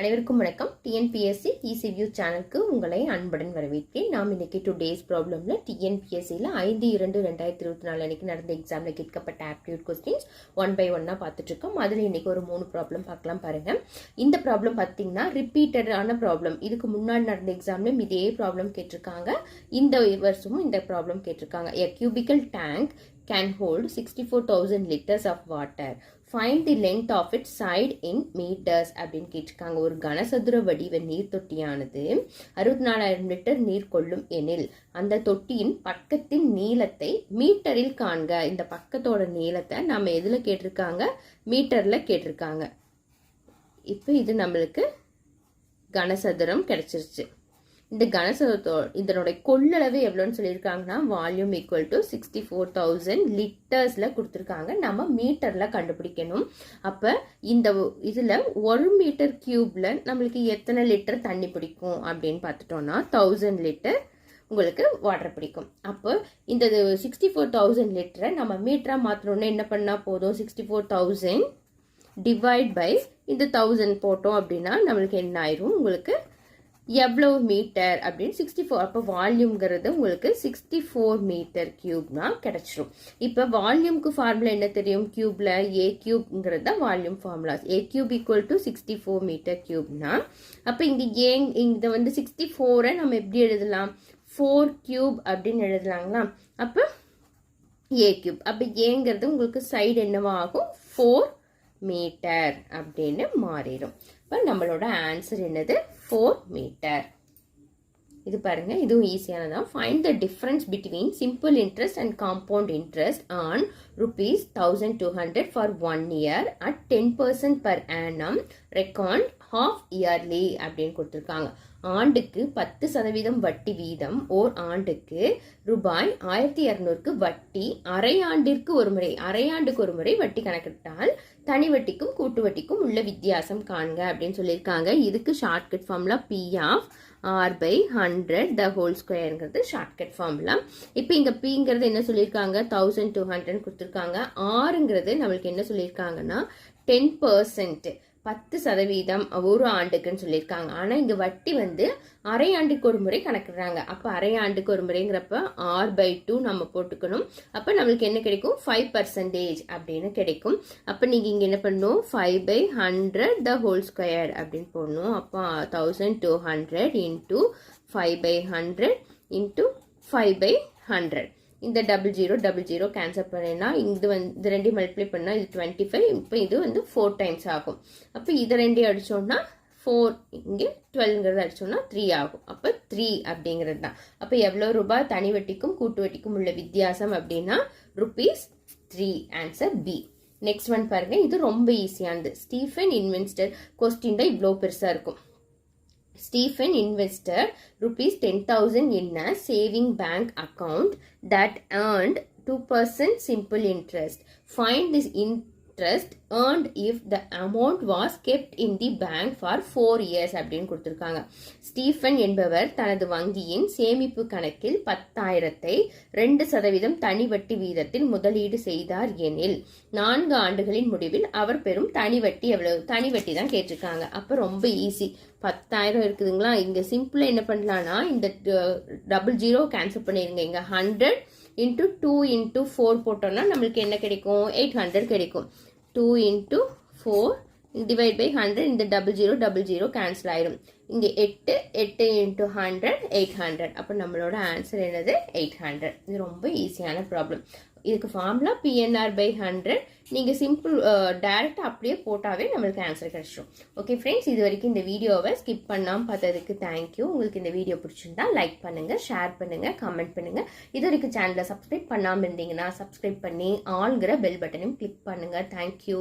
அனைவருக்கும் வணக்கம். டிஎன்பிஎஸ்சி இசிவியூ சேனலுக்கு உங்களை அன்புடன் வரவேற்கிறேன். நாம் இன்னைக்கு டுடேஸ் ப்ராப்ளமில் டிஎன்பிஎஸ்சியில் ஐந்து இரண்டு ரெண்டாயிரத்தி இருபத்தி நாலு அன்னைக்கு நடந்த எக்ஸாமில் கேட்கப்பட்ட ஆப்டியூட் கொஸ்டின்ஸ் ஒன் பை ஒன்னாக பார்த்துட்ருக்கோம் அதில் இன்னைக்கு ஒரு மூணு ப்ராப்ளம் பார்க்கலாம் பாருங்கள் இந்த ப்ராப்ளம் பார்த்தீங்கன்னா ரிப்பீட்டடான ப்ராப்ளம் இதுக்கு முன்னாடி நடந்த எக்ஸாம்லையும் இதே ப்ராப்ளம் கேட்டிருக்காங்க. இந்த வருஷமும் இந்த ப்ராப்ளம் கேட்டிருக்காங்க. A cubical tank can hold sixty four thousand litres of water Find the length of it side in metres அப்படின்னு கேட்டிருக்காங்க. ஒரு கனசதுர வடிவ நீர் தொட்டியானது அறுபத்தி நாலாயிரம் லிட்டர் நீர் கொள்ளும் எனில் அந்த தொட்டியின் பக்கத்தின் நீளத்தை மீட்டரில் காண்க. இந்த பக்கத்தோட நீளத்தை நம்ம எதில் கேட்டிருக்காங்க? மீட்டரில் கேட்டிருக்காங்க. இப்போ இது நம்மளுக்கு கனசதுரம் கிடச்சிருச்சு. இந்த கனசதுரத்தோ இதனுடைய கொள்ளளவு எவ்வளோன்னு சொல்லியிருக்காங்கன்னா volume equal to sixty four thousand லிட்டர்ஸில் கொடுத்துருக்காங்க. நம்ம மீட்டரில் கண்டுபிடிக்கணும். அப்போ இந்த இதில் ஒரு மீட்டர் க்யூப்பில் நம்மளுக்கு எத்தனை லிட்டர் தண்ணி பிடிக்கும் அப்படின்னு பார்த்துட்டோம்னா தௌசண்ட் லிட்டர் உங்களுக்கு வாட்டர் பிடிக்கும். அப்போ இந்த சிக்ஸ்டி ஃபோர் தௌசண்ட் லிட்டரை நம்ம மீட்டராக மாற்றணுன்னு என்ன பண்ணால் போதும்? Sixty four thousand divide by இந்த தௌசண்ட் போட்டோம் அப்படின்னா நம்மளுக்கு என்ன ஆயிரும்? உங்களுக்கு எவ்வளவு மீட்டர் அப்படின்னு சிக்ஸ்டி ஃபோர் அப்போ வால்யூம்ங்கிறது உங்களுக்கு சிக்ஸ்டி ஃபோர் மீட்டர் கியூப்னா கிடைச்சிரும். இப்போ வால்யூம்க்கு ஃபார்முலா என்ன தெரியும்? கியூப்ல ஏ கியூப்ங்கிறது தான் volume formulas a cube equal to sixty four metre கியூப்னா அப்போ இங்கே ஏங் இதை வந்து சிக்ஸ்டி ஃபோரை நம்ம எப்படி எழுதலாம்? ஃபோர் கியூப் அப்படின்னு எழுதலாங்களா? அப்போ ஏ கியூப் அப்போ ஏங்கிறது உங்களுக்கு சைடு என்னவாகும்? ஃபோர் மீட்டர் அப்படின்னு மாறிடும். இப்போ நம்மளோட ஆன்சர் என்னது? ஃபோர் மீட்டர் இது பாருங்க இதுவும் ஈஸியானதான் find the difference between simple interest and compound interest on rupees thousand two hundred for one year at ten percent per annum record half yearly அப்படின்னு கொடுத்துருக்காங்க. ஆண்டுக்கு பத்து சதவீதம் வட்டி வீதம் ஓர் ஆண்டுக்கு ரூபாய் ஆயிரத்தி இரநூறுக்கு வட்டி அரை ஆண்டிற்கு ஒரு முறை அரை ஆண்டுக்கு ஒரு முறை வட்டி கணக்கிட்டால் தனி வட்டிக்கும் கூட்டு வட்டிக்கும் உள்ள வித்தியாசம் காண்க அப்படின்னு சொல்லியிருக்காங்க. இதுக்கு shortcut ஃபார்ம்லாம் P of R by hundred the whole ஸ்கொயருங்கிறது shortcut formula இப்போ இங்கே பிங்கிறது என்ன சொல்லியிருக்காங்க? தௌசண்ட் டூ ஹண்ட்ரட் கொடுத்துருக்காங்க. ஆறுங்கிறது நம்மளுக்கு என்ன சொல்லியிருக்காங்கன்னா டென் பர்சன்ட் பத்து சதவீதம் ஒரு ஆண்டுக்குன்னு சொல்லியிருக்காங்க. ஆனால் இங்கே வட்டி வந்து அரை ஆண்டுக்கு ஒரு முறை கணக்கிடுறாங்க. அப்போ அரை ஆண்டுக்கு ஒரு முறைங்கிறப்ப ஆர் பை டூ நம்ம போட்டுக்கணும். அப்போ நம்மளுக்கு என்ன கிடைக்கும்? ஃபைவ் பர்சன்டேஜ் அப்படின்னு கிடைக்கும். அப்போ நீங்கள் இங்கே என்ன பண்ணணும்? Five by hundred the whole square அப்படின்னு போடணும். அப்போ thousand two hundred into five by hundred into five by hundred இந்த double zero double zero cancel பண்ணினா இது வந்து இது ரெண்டையும் மல்டிப்ளை பண்ணால் இது டுவெண்ட்டி ஃபைவ் இப்போ இது வந்து ஃபோர் டைம்ஸ் ஆகும். அப்போ இது ரெண்டையும் அடித்தோம்னா ஃபோர் இங்கே டுவெல்ங்கிறது அடித்தோம்னா த்ரீ ஆகும். அப்போ த்ரீ அப்படிங்கிறது தான். அப்போ எவ்வளோ ரூபாய் தனி வட்டிக்கும் கூட்டு வட்டிக்கும் உள்ள வித்தியாசம் அப்படின்னா rupees three answer B next one பாருங்க இது ரொம்ப ஈஸியானது ஸ்டீஃபன் இன்வென்ஸ்டர் கொஸ்டின் தான் இவ்வளோ பெருசாக இருக்கும். Stephen invested rupees 10,000 in a saving bank account that earned 2% simple interest. Find this interest earned if the amount was kept in the bank for four years அப்படின்னு கொடுத்துருக்காங்க. ஸ்டீஃபன் என்பவர் தனது வங்கியின் சேமிப்பு கணக்கில் பத்தாயிரத்தை ரெண்டு சதவீதம் தனி வட்டி வீதத்தில் முதலீடு செய்தார் எனில் நான்கு ஆண்டுகளின் முடிவில் அவர் பெறும் தனி வட்டி எவ்வளவு தனி வட்டி தான் கேட்டிருக்காங்க. அப்போ ரொம்ப ஈஸி பத்தாயிரம் இருக்குதுங்களா? இங்கே சிம்பிளாக என்ன பண்ணலான்னா இந்த டபுள் ஜீரோ கேன்சல் பண்ணிடுங்க இங்கே hundred into two into four போட்டோம்னா நம்மளுக்கு என்ன கிடைக்கும்? எயிட் ஹண்ட்ரட் கிடைக்கும். Two into four divide by hundred இந்த double zero double zero cancel ஆயிரும். இங்கே எட்டு எட்டு இன்ட்டு ஹண்ட்ரட் எயிட் ஹண்ட்ரட் அப்போ நம்மளோட ஆன்சர் என்னது? எயிட் ஹண்ட்ரட் இது ரொம்ப ஈஸியான ப்ராப்ளம் இதுக்கு ஃபார்முலா பிஎன்ஆர் பை ஹண்ட்ரட் நீங்கள் சிம்பிள் டேரெக்டாக அப்படியே போட்டாவே நம்மளுக்கு ஆன்சர் கிடச்சிடும் ஓகே ஃப்ரெண்ட்ஸ் இது வரைக்கும் இந்த வீடியோவை ஸ்கிப் பண்ணாமல் பார்த்ததுக்கு தேங்க்யூ உங்களுக்கு இந்த வீடியோ பிடிச்சிருந்தா லைக் பண்ணுங்கள் ஷேர் பண்ணுங்கள் கமெண்ட் பண்ணுங்கள் இது வரைக்கும் சேனலை சப்ஸ்கிரைப் பண்ணாமல் இருந்தீங்கன்னா சப்ஸ்கிரைப் பண்ணி ஆளுங்கிற பெல் பட்டனையும் கிளிக் பண்ணுங்கள் தேங்க்யூ